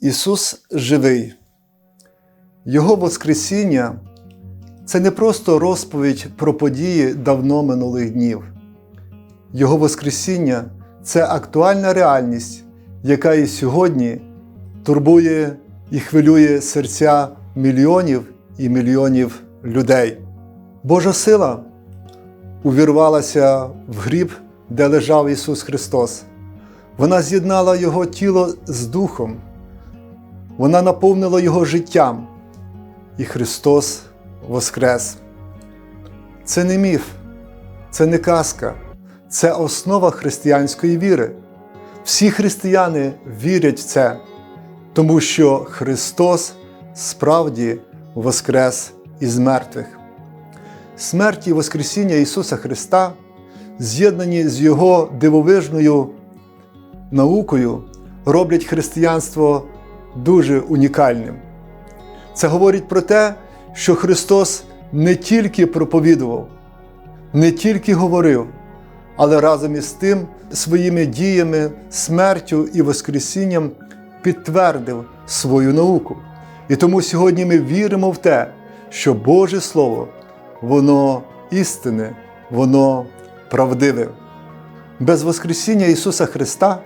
Ісус живий. Його Воскресіння це не просто розповідь про події давно минулих днів. Його Воскресіння це актуальна реальність, яка і сьогодні турбує і хвилює серця мільйонів і мільйонів людей. Божа сила увірвалася в гріб, де лежав Ісус Христос. Вона з'єднала Його тіло з Духом, вона наповнила Його життям, і Христос Воскрес. Це не міф, це не казка, це основа християнської віри. Всі християни вірять в це, тому що Христос справді воскрес із мертвих. Смерть і Воскресіння Ісуса Христа, з'єднані з Його дивовижною наукою, роблять християнство дуже унікальним. Це говорить про те, що Христос не тільки проповідував, не тільки говорив, але разом із тим своїми діями, смертю і Воскресінням підтвердив свою науку. І тому сьогодні ми віримо в те, що Боже Слово, воно істинне, воно правдиве. Без Воскресіння Ісуса Христа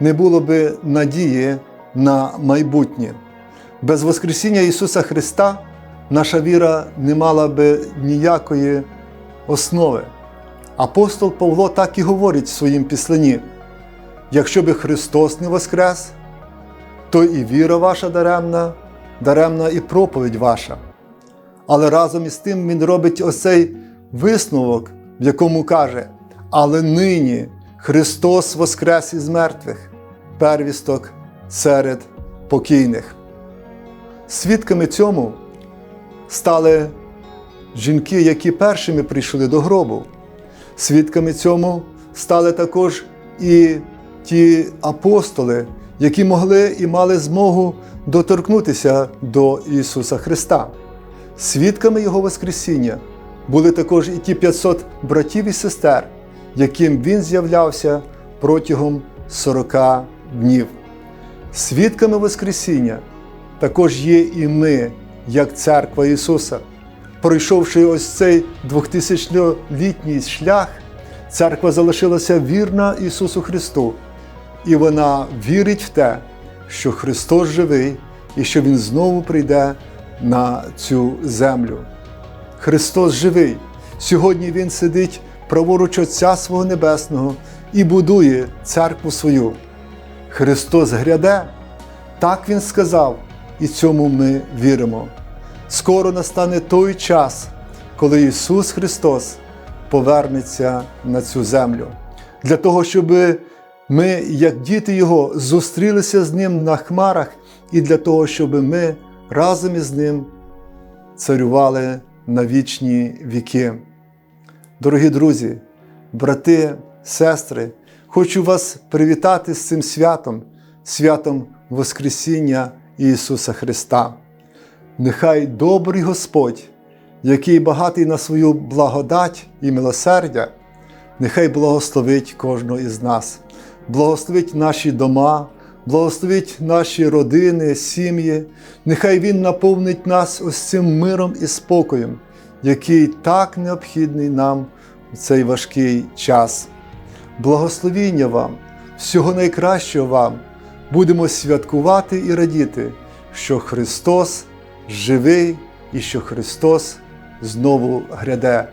не було би надії на майбутнє. Без Воскресіння Ісуса Христа наша віра не мала би ніякої основи. Апостол Павло так і говорить в своїм післанні: якщо би Христос не воскрес, то і віра ваша даремна, даремна і проповідь ваша. Але разом із тим Він робить ось цей висновок, в якому каже: Але нині Христос воскрес із мертвих, первісток серед покійних. Свідками цьому стали жінки, які першими прийшли до гробу. Свідками цьому стали також і ті апостоли, які могли і мали змогу доторкнутися до Ісуса Христа. Свідками Його Воскресіння були також і ті 500 братів і сестер, яким Він з'являвся протягом 40 днів. Свідками Воскресіння також є і ми, як церква Ісуса. Пройшовши ось цей 2000-літній шлях, церква залишилася вірна Ісусу Христу, і вона вірить в те, що Христос живий і що Він знову прийде на цю землю. Христос живий. Сьогодні Він сидить праворуч Отця свого Небесного і будує церкву свою. Христос гряде, так Він сказав, і цьому ми віримо. Скоро настане той час, коли Ісус Христос повернеться на цю землю, для того, щоб ми, як діти Його, зустрілися з Ним на хмарах, і для того, щоб ми разом із Ним царювали на вічні віки. Дорогі друзі, брати, сестри, хочу вас привітати з цим святом, святом Воскресіння Ісуса Христа. Нехай добрий Господь, який багатий на свою благодать і милосердя, нехай благословить кожного із нас, благословить наші дома, благословить наші родини, сім'ї, нехай Він наповнить нас ось цим миром і спокоєм, який так необхідний нам в цей важкий час. Благословіння вам, всього найкращого вам, будемо святкувати і радіти, що Христос живий і що Христос знову гряде.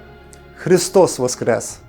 Христос Воскрес!